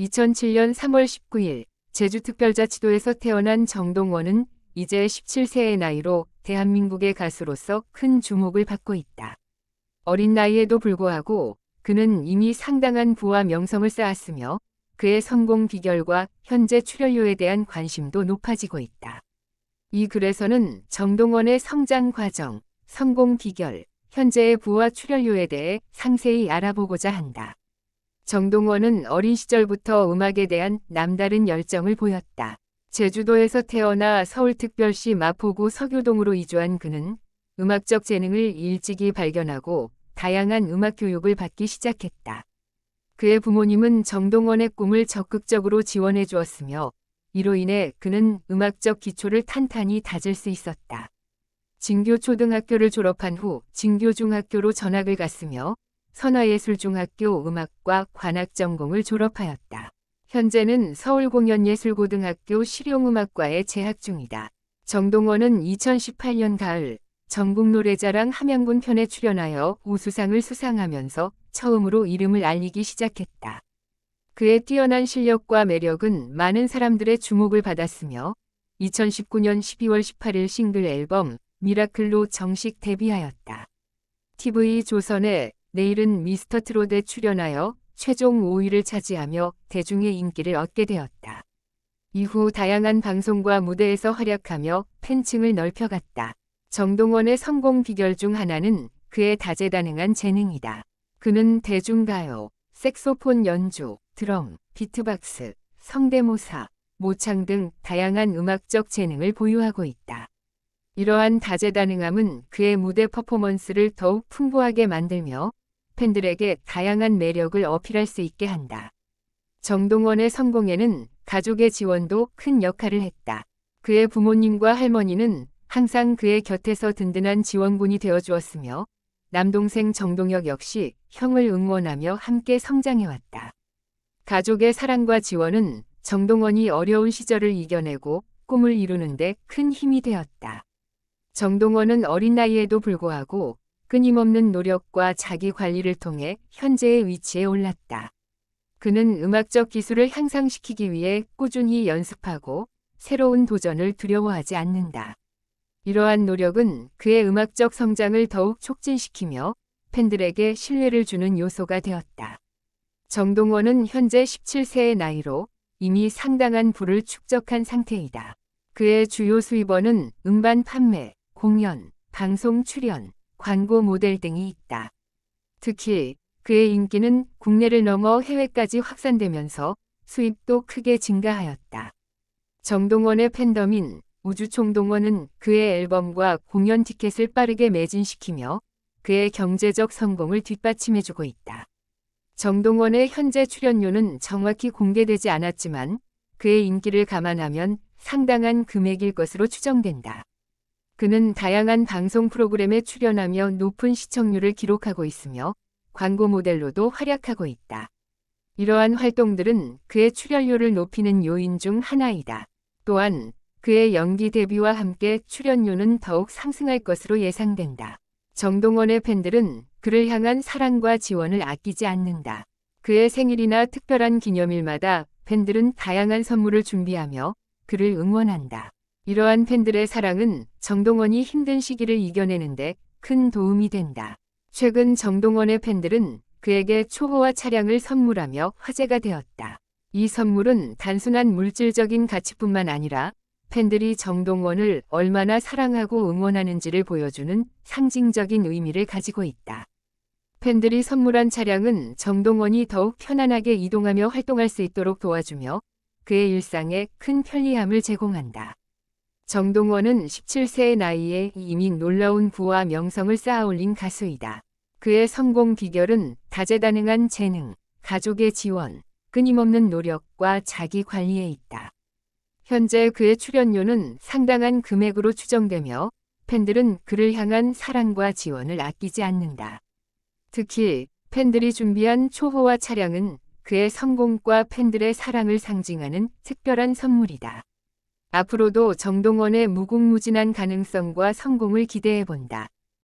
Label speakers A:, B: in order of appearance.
A: 2007년 3월 19일 제주특별자치도에서 태어난 정동원은 이제 17세의 나이로 대한민국의 가수로서 큰 주목을 받고 있다. 어린 나이에도 불구하고 그는 이미 상당한 부와 명성을 쌓았으며 그의 성공 비결과 현재 출연료에 대한 관심도 높아지고 있다. 이 글에서는 정동원의 성장 과정, 성공 비결, 현재의 부와 출연료에 대해 상세히 알아보고자 한다. 정동원은 어린 시절부터 음악에 대한 남다른 열정을 보였다. 제주도에서 태어나 서울특별시 마포구 서교동으로 이주한 그는 음악적 재능을 일찍이 발견하고 다양한 음악 교육을 받기 시작했다. 그의 부모님은 정동원의 꿈을 적극적으로 지원해 주었으며 이로 인해 그는 음악적 기초를 탄탄히 다질 수 있었다. 진교 초등학교를 졸업한 후 진교 중학교로 전학을 갔으며 선화예술중학교 음악과 관악 전공을 졸업하였다. 현재는 서울공연예술고등학교 실용음악과에 재학 중이다. 정동원은 2018년 가을 전국노래자랑 함양군 편에 출연하여 우수상을 수상하면서 처음으로 이름을 알리기 시작했다. 그의 뛰어난 실력과 매력은 많은 사람들의 주목을 받았으며 2019년 12월 18일 싱글 앨범 미라클로 정식 데뷔하였다. TV 조선의 내일은 미스터 트롯에 출연하여 최종 5위를 차지하며 대중의 인기를 얻게 되었다. 이후 다양한 방송과 무대에서 활약하며 팬층을 넓혀갔다. 정동원의 성공 비결 중 하나는 그의 다재다능한 재능이다. 그는 대중가요, 색소폰 연주, 드럼, 비트박스, 성대모사, 모창 등 다양한 음악적 재능을 보유하고 있다. 이러한 다재다능함은 그의 무대 퍼포먼스를 더욱 풍부하게 만들며 팬들에게 다양한 매력을 어필할 수 있게 한다. 정동원의 성공에는 가족의 지원도 큰 역할을 했다. 그의 부모님과 할머니는 항상 그의 곁에서 든든한 지원군이 되어 주었으며 남동생 정동혁 역시 형을 응원하며 함께 성장해왔다. 가족의 사랑과 지원은 정동원이 어려운 시절을 이겨내고 꿈을 이루는데 큰 힘이 되었다. 정동원은 어린 나이에도 불구하고 끊임없는 노력과 자기 관리를 통해 현재의 위치에 올랐다. 그는 음악적 기술을 향상시키기 위해 꾸준히 연습하고 새로운 도전을 두려워하지 않는다. 이러한 노력은 그의 음악적 성장을 더욱 촉진시키며 팬들에게 신뢰를 주는 요소가 되었다. 정동원은 현재 17세의 나이로 이미 상당한 부를 축적한 상태이다. 그의 주요 수입원은 음반 판매, 공연, 방송 출연, 광고 모델 등이 있다. 특히 그의 인기는 국내를 넘어 해외까지 확산되면서 수입도 크게 증가하였다. 정동원의 팬덤인 우주총동원은 그의 앨범과 공연 티켓을 빠르게 매진시키며 그의 경제적 성공을 뒷받침해주고 있다. 정동원의 현재 출연료는 정확히 공개되지 않았지만 그의 인기를 감안하면 상당한 금액일 것으로 추정된다. 그는 다양한 방송 프로그램에 출연하며 높은 시청률을 기록하고 있으며 광고 모델로도 활약하고 있다. 이러한 활동들은 그의 출연료를 높이는 요인 중 하나이다. 또한 그의 연기 데뷔와 함께 출연료는 더욱 상승할 것으로 예상된다. 정동원의 팬들은 그를 향한 사랑과 지원을 아끼지 않는다. 그의 생일이나 특별한 기념일마다 팬들은 다양한 선물을 준비하며 그를 응원한다. 이러한 팬들의 사랑은 정동원이 힘든 시기를 이겨내는데 큰 도움이 된다. 최근 정동원의 팬들은 그에게 초호화 차량을 선물하며 화제가 되었다. 이 선물은 단순한 물질적인 가치뿐만 아니라 팬들이 정동원을 얼마나 사랑하고 응원하는지를 보여주는 상징적인 의미를 가지고 있다. 팬들이 선물한 차량은 정동원이 더욱 편안하게 이동하며 활동할 수 있도록 도와주며 그의 일상에 큰 편리함을 제공한다. 정동원은 17세의 나이에 이미 놀라운 부와 명성을 쌓아올린 가수이다. 그의 성공 비결은 다재다능한 재능, 가족의 지원, 끊임없는 노력과 자기 관리에 있다. 현재 그의 출연료는 상당한 금액으로 추정되며 팬들은 그를 향한 사랑과 지원을 아끼지 않는다. 특히 팬들이 준비한 초호화 차량은 그의 성공과 팬들의 사랑을 상징하는 특별한 선물이다. 앞으로도 정동원의 무궁무진한 가능성과 성공을 기대해 본다.